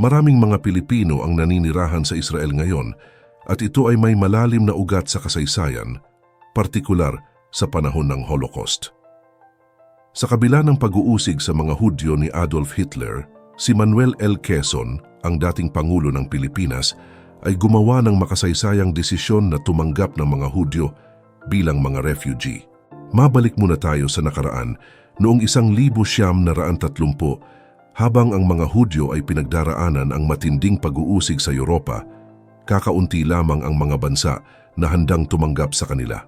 Maraming mga Pilipino ang naninirahan sa Israel ngayon at ito ay may malalim na ugat sa kasaysayan, partikular sa panahon ng Holocaust. Sa kabila ng pag-uusig sa mga Hudyo ni Adolf Hitler, si Manuel L. Quezon, ang dating Pangulo ng Pilipinas, ay gumawa ng makasaysayang desisyon na tumanggap ng mga Hudyo bilang mga refugee. Mabalik muna tayo sa nakaraan noong isang libo siyam na raan tatlumpo habang ang mga Hudyo ay pinagdaraanan ang matinding pag-uusig sa Europa, kakaunti lamang ang mga bansa na handang tumanggap sa kanila.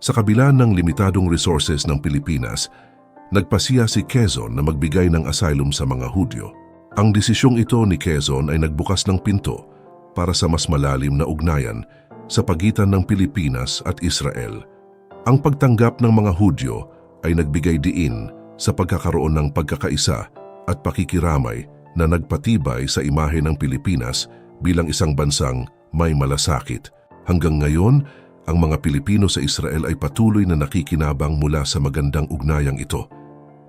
Sa kabila ng limitadong resources ng Pilipinas, nagpasiya si Quezon na magbigay ng asylum sa mga Hudyo. Ang desisyong ito ni Quezon ay nagbukas ng pinto para sa mas malalim na ugnayan sa pagitan ng Pilipinas at Israel. Ang pagtanggap ng mga Hudyo ay nagbigay diin sa pagkakaroon ng pagkakaisa at pakikiramay na nagpatibay sa imahe ng Pilipinas bilang isang bansang may malasakit. Hanggang ngayon, ang mga Pilipino sa Israel ay patuloy na nakikinabang mula sa magandang ugnayang ito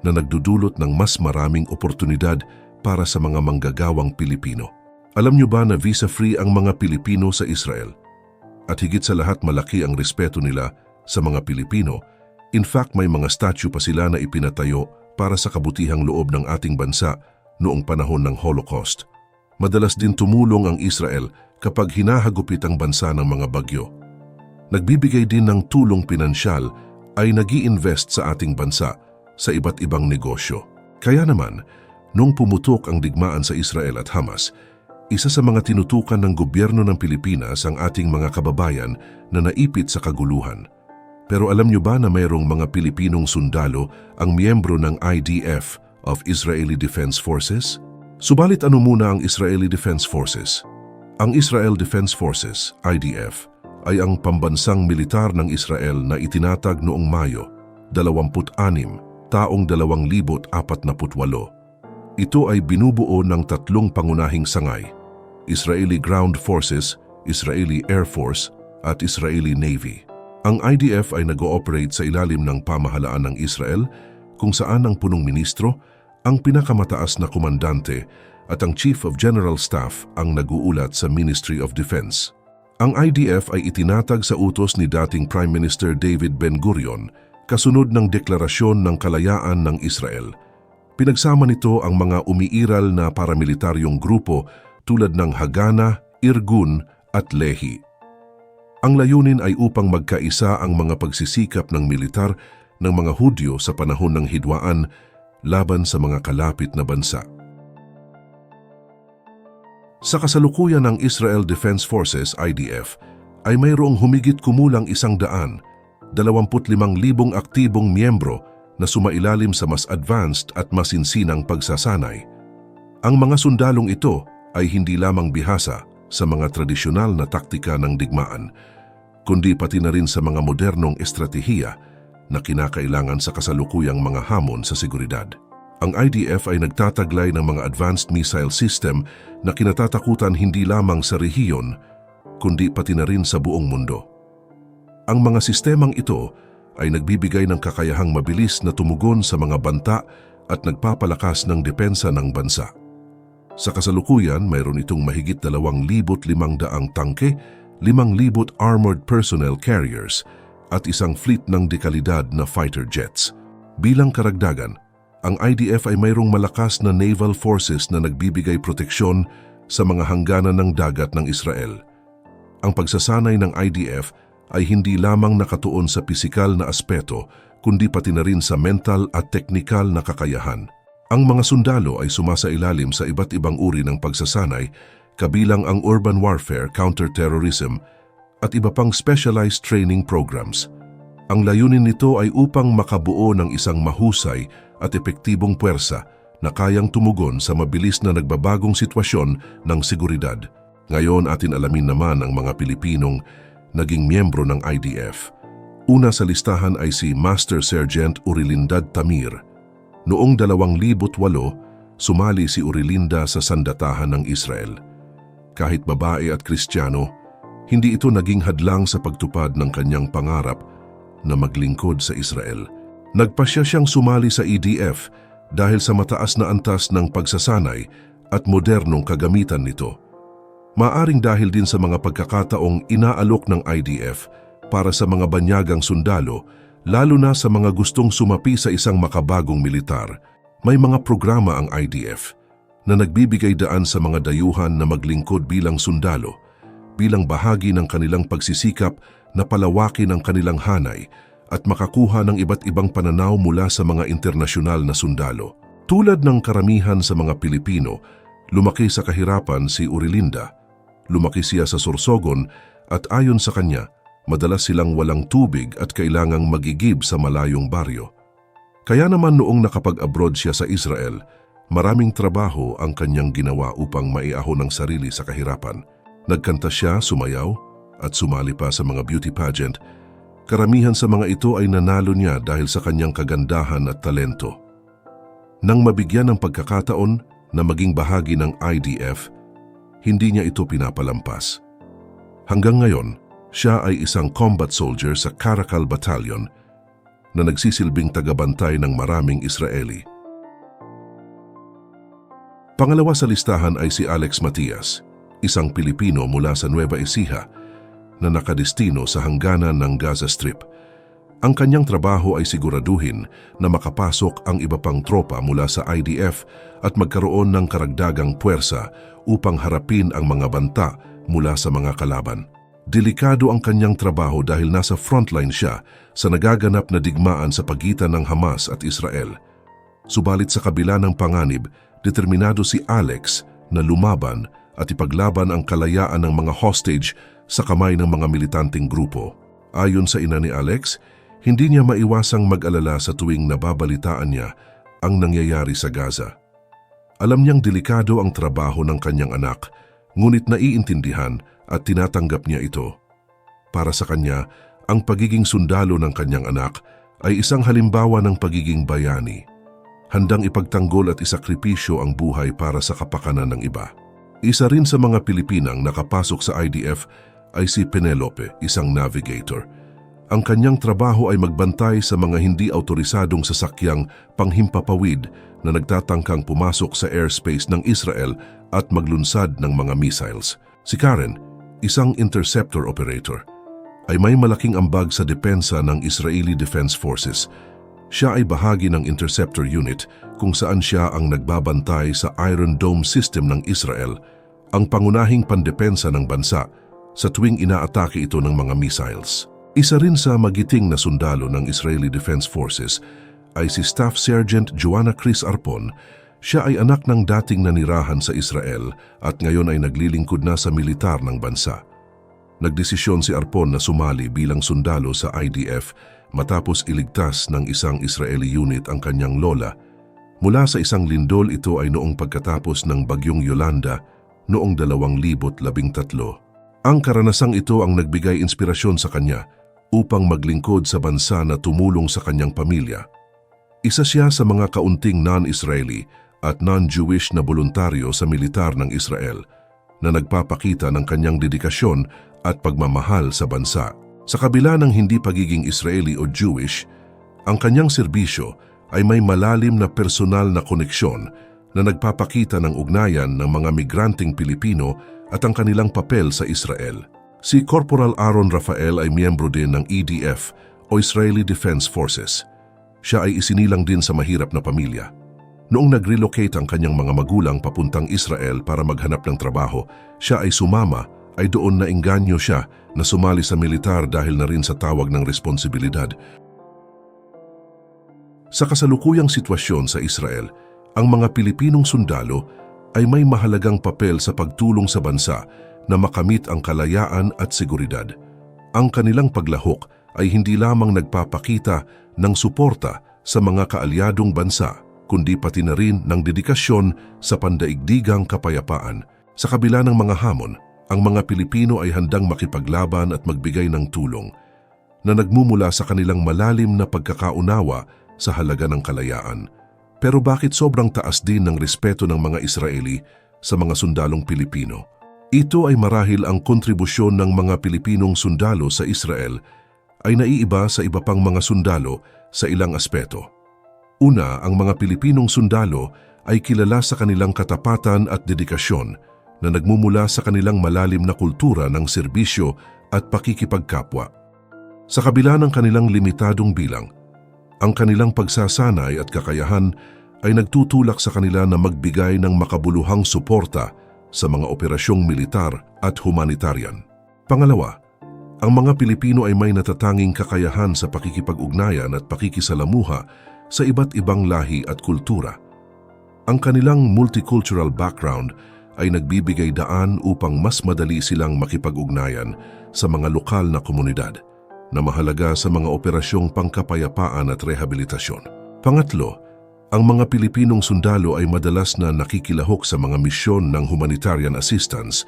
na nagdudulot ng mas maraming oportunidad para sa mga manggagawang Pilipino. Alam niyo ba na visa-free ang mga Pilipino sa Israel? At higit sa lahat malaki ang respeto nila sa mga Pilipino. In fact, may mga statue pa sila na ipinatayo para sa kabutihang loob ng ating bansa noong panahon ng Holocaust. Madalas din tumulong ang Israel kapag hinahagupit ang bansa ng mga bagyo. Nagbibigay din ng tulong pinansyal ay nag invest sa ating bansa sa iba't ibang negosyo. Kaya naman, nung pumutok ang digmaan sa Israel at Hamas, isa sa mga tinutukan ng gobyerno ng Pilipinas ang ating mga kababayan na naipit sa kaguluhan. Pero alam niyo ba na mayroong mga Pilipinong sundalo ang miyembro ng IDF of Israeli Defense Forces? Subalit ano muna ang Israeli Defense Forces? Ang Israel Defense Forces, IDF, ay ang pambansang militar ng Israel na itinatag noong Mayo 26, taong 2048. Ito ay binubuo ng tatlong pangunahing sangay, Israeli Ground Forces, Israeli Air Force at Israeli Navy. Ang IDF ay nag-ooperate sa ilalim ng pamahalaan ng Israel kung saan ang punong ministro, ang pinakamataas na komandante at ang Chief of General Staff ang nag-uulat sa Ministry of Defense. Ang IDF ay itinatag sa utos ni dating Prime Minister David Ben-Gurion kasunod ng deklarasyon ng kalayaan ng Israel. Pinagsama nito ang mga umiiral na paramilitaryong grupo tulad ng Hagana, Irgun at Lehi. Ang layunin ay upang magkaisa ang mga pagsisikap ng militar ng mga Hudyo sa panahon ng hidwaan laban sa mga kalapit na bansa. Sa kasalukuyan ng Israel Defense Forces IDF ay mayroong humigit kumulang isang daan, 25,000 aktibong miyembro na sumailalim sa mas advanced at masinsinang pagsasanay. Ang mga sundalong ito ay hindi lamang bihasa sa mga tradisyonal na taktika ng digmaan, kundi pati na rin sa mga modernong estratehiya na kinakailangan sa kasalukuyang mga hamon sa seguridad. Ang IDF ay nagtataglay ng mga advanced missile system na kinatatakutan hindi lamang sa rehiyon, kundi pati na rin sa buong mundo. Ang mga sistemang ito ay nagbibigay ng kakayahang mabilis na tumugon sa mga banta at nagpapalakas ng depensa ng bansa. Sa kasalukuyan, mayroon itong mahigit 2,500 tangke, 5,000 armored personnel carriers at isang fleet ng dekalidad na fighter jets. Bilang karagdagan, ang IDF ay mayroong malakas na naval forces na nagbibigay proteksyon sa mga hangganan ng dagat ng Israel. Ang pagsasanay ng IDF ay hindi lamang nakatuon sa pisikal na aspeto, kundi pati na rin sa mental at teknikal na kakayahan. Ang mga sundalo ay sumasailalim sa iba't ibang uri ng pagsasanay, kabilang ang urban warfare, counterterrorism, at iba pang specialized training programs. Ang layunin nito ay upang makabuo ng isang mahusay at epektibong puwersa na kayang tumugon sa mabilis na nagbabagong sitwasyon ng seguridad. Ngayon atin alamin naman ang mga Pilipinong naging miyembro ng IDF. Una sa listahan ay si Master Sergeant Urilindad Tamir. Noong 2008, sumali si Urilinda sa sandatahan ng Israel. Kahit babae at kristyano, hindi ito naging hadlang sa pagtupad ng kanyang pangarap na maglingkod sa Israel. Nagpasya siyang sumali sa EDF dahil sa mataas na antas ng pagsasanay at modernong kagamitan nito. Maaring dahil din sa mga pagkakataong inaalok ng IDF para sa mga banyagang sundalo, lalo na sa mga gustong sumapi sa isang makabagong militar, may mga programa ang IDF na nagbibigay daan sa mga dayuhan na maglingkod bilang sundalo, bilang bahagi ng kanilang pagsisikap na palawakin ang kanilang hanay at makakuha ng iba't ibang pananaw mula sa mga internasyonal na sundalo. Tulad ng karamihan sa mga Pilipino, lumaki sa kahirapan si Urilinda. Lumaki siya sa Sorsogon at ayon sa kanya, madalas silang walang tubig at kailangang magigib sa malayong baryo. Kaya naman noong nakapag-abroad siya sa Israel, maraming trabaho ang kanyang ginawa upang maiahon ng sarili sa kahirapan. Nagkanta siya, sumayaw, at sumali pa sa mga beauty pageant. Karamihan sa mga ito ay nanalo niya dahil sa kanyang kagandahan at talento. Nang mabigyan ng pagkakataon na maging bahagi ng IDF, hindi niya ito pinapalampas. Hanggang ngayon, siya ay isang combat soldier sa Caracal Battalion na nagsisilbing tagabantay ng maraming Israeli. Pangalawa sa listahan ay si Alex Matias, isang Pilipino mula sa Nueva Ecija na nakadestino sa hangganan ng Gaza Strip. Ang kanyang trabaho ay siguraduhin na makapasok ang iba pang tropa mula sa IDF at magkaroon ng karagdagang puwersa upang harapin ang mga banta mula sa mga kalaban. Delikado ang kanyang trabaho dahil nasa frontline siya sa nagaganap na digmaan sa pagitan ng Hamas at Israel. Subalit sa kabila ng panganib, determinado si Alex na lumaban at ipaglaban ang kalayaan ng mga hostage sa kamay ng mga militanteng grupo. Ayon sa ina ni Alex, hindi niya maiwasang mag-alala sa tuwing nababalitaan niya ang nangyayari sa Gaza. Alam niyang delikado ang trabaho ng kanyang anak, ngunit naiintindihan at tinatanggap niya ito. Para sa kanya, ang pagiging sundalo ng kanyang anak ay isang halimbawa ng pagiging bayani. Handang ipagtanggol at isakripisyo ang buhay para sa kapakanan ng iba. Isa rin sa mga Pilipinang nakapasok sa IDF ay si Penelope, isang navigator. Ang kanyang trabaho ay magbantay sa mga hindi autorisadong sasakyang panghimpapawid na nagtatangkang pumasok sa airspace ng Israel at maglunsad ng mga missiles. Si Karen, isang interceptor operator, ay may malaking ambag sa depensa ng Israeli Defense Forces. Siya ay bahagi ng interceptor unit kung saan siya ang nagbabantay sa Iron Dome system ng Israel, ang pangunahing pandepensa ng bansa sa tuwing inaatake ito ng mga missiles. Isa rin sa magiting na sundalo ng Israeli Defense Forces ay si Staff Sergeant Joanna Chris Arpon. Siya ay anak ng dating nanirahan sa Israel at ngayon ay naglilingkod na sa militar ng bansa. Nagdesisyon si Arpon na sumali bilang sundalo sa IDF matapos iligtas ng isang Israeli unit ang kanyang lola. Mula sa isang lindol ito ay noong pagkatapos ng bagyong Yolanda noong 2013. Ang karanasang ito ang nagbigay inspirasyon sa kanya upang maglingkod sa bansa na tumulong sa kanyang pamilya. Isa siya sa mga kaunting non-Israeli at non-Jewish na voluntaryo sa militar ng Israel na nagpapakita ng kanyang dedikasyon at pagmamahal sa bansa. Sa kabila ng hindi pagiging Israeli o Jewish, ang kanyang serbisyo ay may malalim na personal na koneksyon na nagpapakita ng ugnayan ng mga migranteng Pilipino at ang kanilang papel sa Israel. Si Corporal Aaron Rafael ay miyembro din ng EDF o Israeli Defense Forces. Siya ay isinilang din sa mahirap na pamilya. Noong nag-relocate ang kanyang mga magulang papuntang Israel para maghanap ng trabaho, siya ay sumama ay doon na inganyo siya na sumali sa militar dahil na rin sa tawag ng responsibilidad. Sa kasalukuyang sitwasyon sa Israel, ang mga Pilipinong sundalo ay may mahalagang papel sa pagtulong sa bansa na makamit ang kalayaan at seguridad. Ang kanilang paglahok ay hindi lamang nagpapakita ng suporta sa mga kaalyadong bansa, kundi pati na rin ng dedikasyon sa pandaigdigang kapayapaan. Sa kabila ng mga hamon, ang mga Pilipino ay handang makipaglaban at magbigay ng tulong na nagmumula sa kanilang malalim na pagkakaunawa sa halaga ng kalayaan. Pero bakit sobrang taas din ng respeto ng mga Israeli sa mga sundalong Pilipino? Ito ay marahil ang kontribusyon ng mga Pilipinong sundalo sa Israel ay naiiba sa iba pang mga sundalo sa ilang aspeto. Una, ang mga Pilipinong sundalo ay kilala sa kanilang katapatan at dedikasyon na nagmumula sa kanilang malalim na kultura ng serbisyo at pakikipagkapwa. Sa kabila ng kanilang limitadong bilang, ang kanilang pagsasanay at kakayahan ay nagtutulak sa kanila na magbigay ng makabuluhang suporta sa mga operasyong militar at humanitarian. Pangalawa, ang mga Pilipino ay may natatanging kakayahan sa pakikipag-ugnayan at pakikisalamuha sa iba't ibang lahi at kultura. Ang kanilang multicultural background ay nagbibigay daan upang mas madali silang makipag-ugnayan sa mga lokal na komunidad na mahalaga sa mga operasyong pangkapayapaan at rehabilitasyon. Pangatlo, ang mga Pilipinong sundalo ay madalas na nakikilahok sa mga misyon ng humanitarian assistance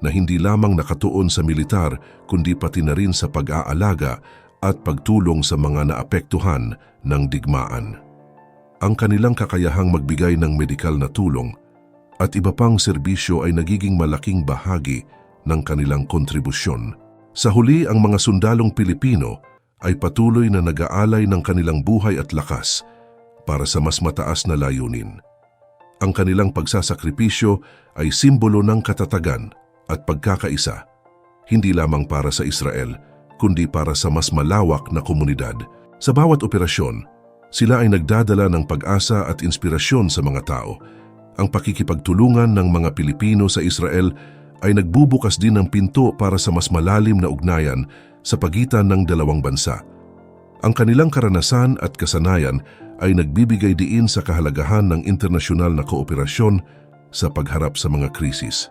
na hindi lamang nakatuon sa militar kundi pati na rin sa pag-aalaga at pagtulong sa mga naapektuhan ng digmaan. Ang kanilang kakayahang magbigay ng medikal na tulong at iba pang serbisyo ay nagiging malaking bahagi ng kanilang kontribusyon. Sa huli, ang mga sundalong Pilipino ay patuloy na nag-aalay ng kanilang buhay at lakas para sa mas mataas na layunin. Ang kanilang pagsasakripisyo ay simbolo ng katatagan at pagkakaisa, hindi lamang para sa Israel, kundi para sa mas malawak na komunidad. Sa bawat operasyon, sila ay nagdadala ng pag-asa at inspirasyon sa mga tao. Ang pakikipagtulungan ng mga Pilipino sa Israel ay nagbubukas din ng pinto para sa mas malalim na ugnayan sa pagitan ng dalawang bansa. Ang kanilang karanasan at kasanayan ay nagbibigay diin sa kahalagahan ng internasyonal na kooperasyon sa pagharap sa mga krisis.